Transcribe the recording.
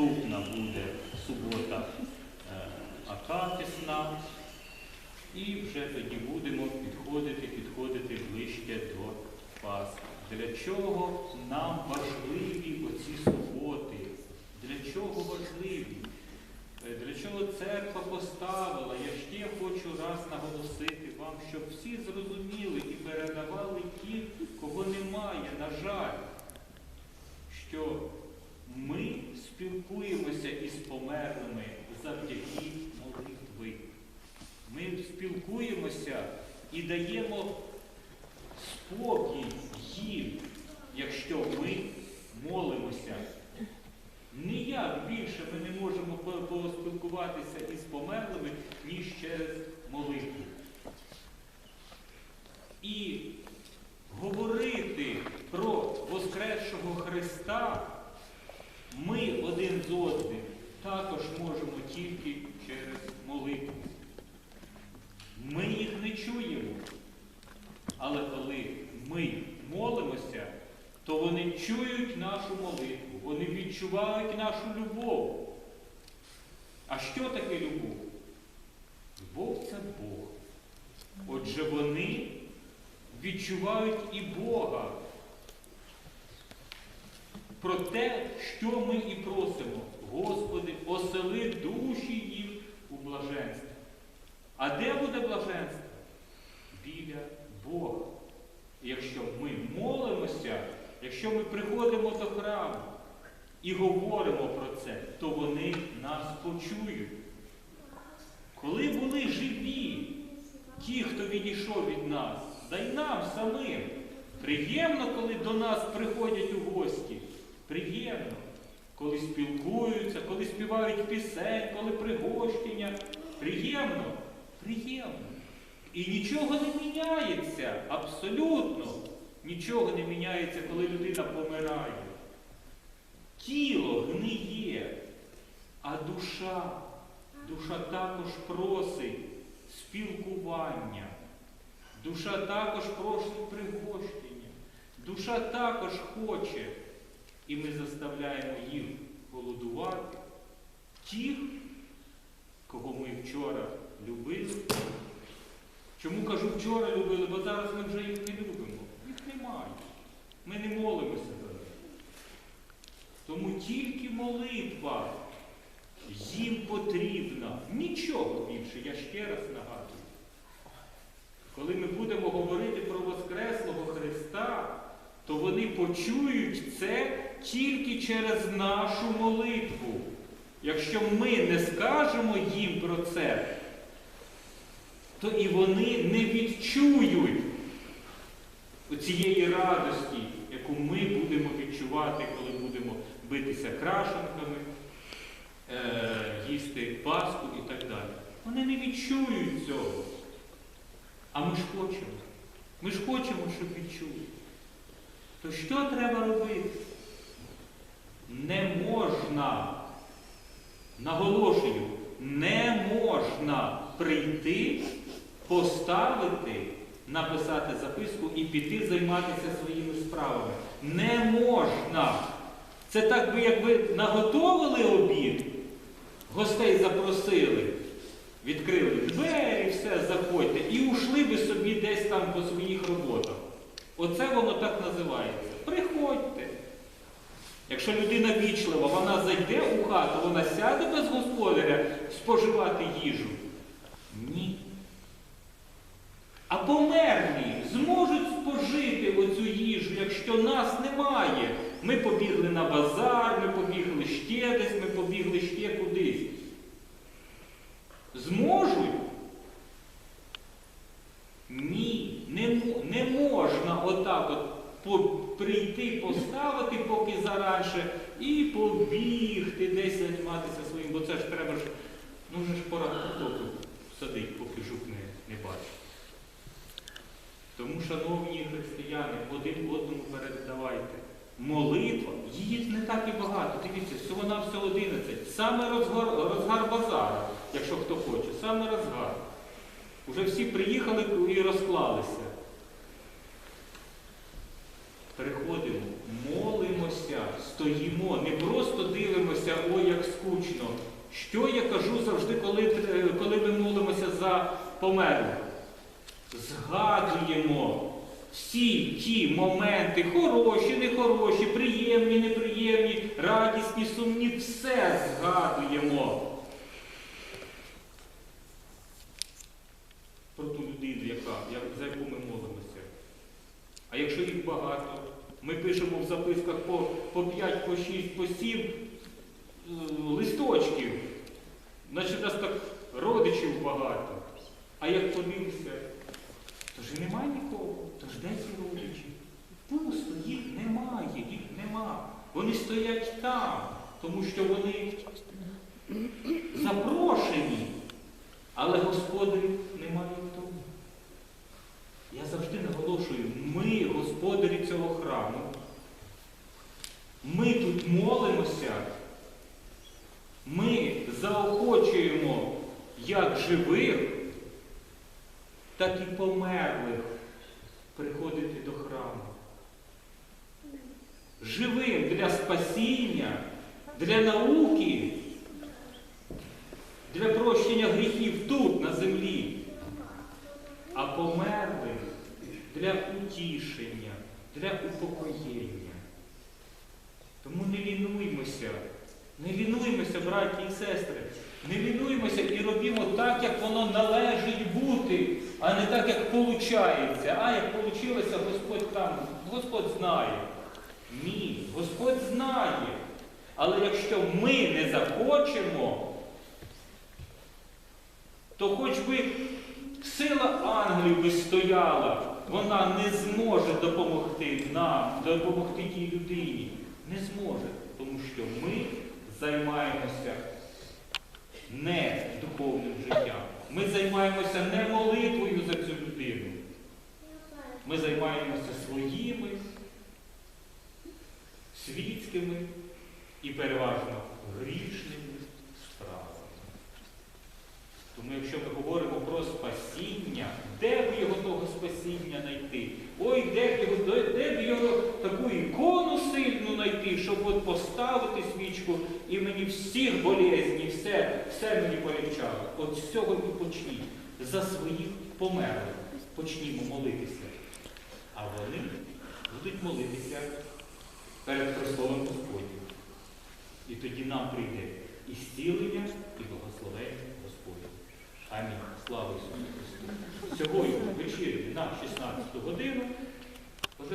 наступна буде субота е, Акафісна. І вже тоді будемо підходити, підходити ближче до Пасхи. Для чого нам важливі оці суботи? Для чого важливі? Е, Для чого церква поставила? Я ще хочу раз наголосити вам, щоб всі зрозуміли і передавали ті, кого немає, на жаль, що ми спілкуємося із померлими завдяки молитви. Ми спілкуємося і даємо спокій їм, якщо ми молимося. Ніяк більше ми не можемо поспілкуватися із померлими, ніж через молитву. І говорити про Воскресшого Христа ми один з одним також можемо тільки через молитву. Ми їх не чуємо. Але коли ми молимося, то вони чують нашу молитву, вони відчувають нашу любов. А що таке любов? Любов це Бог. Отже, вони відчувають і Бога. Про те, що ми і просимо. Господи, осели душі їх у блаженстві. А де буде блаженство? Біля Бога. Якщо ми молимося, якщо ми приходимо до храму і говоримо про це, то вони нас почують. Коли були живі ті, хто відійшов від нас, да й нам самим, приємно, коли до нас приходять у спілкуються, коли співають пісень, коли пригощення. Приємно, приємно. І нічого не міняється, абсолютно нічого не міняється, коли людина помирає. Тіло гниє, а душа, душа також просить спілкування. Душа також просить пригощення. Душа також хоче. І ми заставляємо їх голодувати. Тих, кого ми вчора любили. Чому кажу вчора любили, бо зараз ми вже їх не любимо. Їх немає. Ми не молимося за них. Тому тільки молитва їм потрібна. Нічого більше, я ще раз нагадую. Коли ми будемо говорити про Воскреслого Христа, то вони почують це тільки через нашу молитву. Якщо ми не скажемо їм про це, то і вони не відчують цієї радості, яку ми будемо відчувати, коли будемо битися крашенками, е, їсти паску і так далі. Вони не відчують цього. А ми ж хочемо. Ми ж хочемо, щоб відчули. То що треба робити? Не можна, наголошую, не можна прийти, поставити, написати записку і піти займатися своїми справами. Не можна. Це так би, якби наготовили обід, гостей запросили, відкрили двері, все, заходьте, і ушли би собі десь там по своїх роботах. Оце воно так називається. Приходьте. Якщо людина вічлива, вона зайде у хату, вона сяде без господаря споживати їжу. Ні. А померлі зможуть спожити оцю їжу, якщо нас немає. Ми побігли на базар, ми побігли ще десь, ми побігли ще кудись. Зможуть? Ні, не, мо- не можна отак от по- прийти, поставити поки заранше і побігти десь займатися своїм, бо це ж треба ж, ну вже ж пора картоплю садить, поки жук не, не бачить. Тому, шановні християни, один одному передавайте. Молитва, її не так і багато. Дивіться, всього на всього 11. Саме розгар, розгар базара, якщо хто хоче, саме розгар. Уже всі приїхали і розклалися. Приходимо, молимося, стоїмо, не просто дивимося, ой, як скучно. Що я кажу завжди, коли, е, коли ми молимося за померлих? Згадуємо всі ті моменти, хороші, нехороші, приємні, неприємні, радісні, сумні, все згадуємо. Про ту людину, яка, за яку ми молимося. А якщо їх багато, пишемо в записках по, по 5, по 6, по 7 е, листочків. Значить, нас так родичів багато. А як подивишся, то ж немає нікого. То ж де ці родичі? Пусто, їх немає, їх нема. Вони стоять там, тому що вони запрошені. Але господарів немає в тому. Я завжди наголошую, ми господарі цього храму. Ми тут молимося. Ми заохочуємо як живих, так і померлих приходити до храму. Живим для спасіння, для науки, для прощення гріхів тут, на землі, а померлих для утішення, для упокоєння. Тому не лінуймося, не лінуймося, браті і сестри, не лінуймося і робімо так, як воно належить бути, а не так, як виходить. А як вийшло, Господь там, Господь знає. Ні, Господь знає. Але якщо ми не захочемо, то хоч би сила ангелів би стояла, вона не зможе допомогти нам, допомогти тій людині. Не зможе, тому що ми займаємося не духовним життям. Ми займаємося не молитвою за цю людину. Ми займаємося своїми світськими і переважно грішними справами. Тому якщо ми говоримо про спасіння, де б його того спасіння знайти? Ой, де б його, де, б його таку ікону сильну знайти, щоб от свічку і мені всіх болезні, все, все мені полегчало. От з і почніть. За своїх померлих почнімо молитися. А вони будуть молитися перед Христовим Господнім. І тоді нам прийде і зцілення, і благословення Господнє. Амінь. Слава Ісусу Христу. Сьогодні ввечері на 16 годину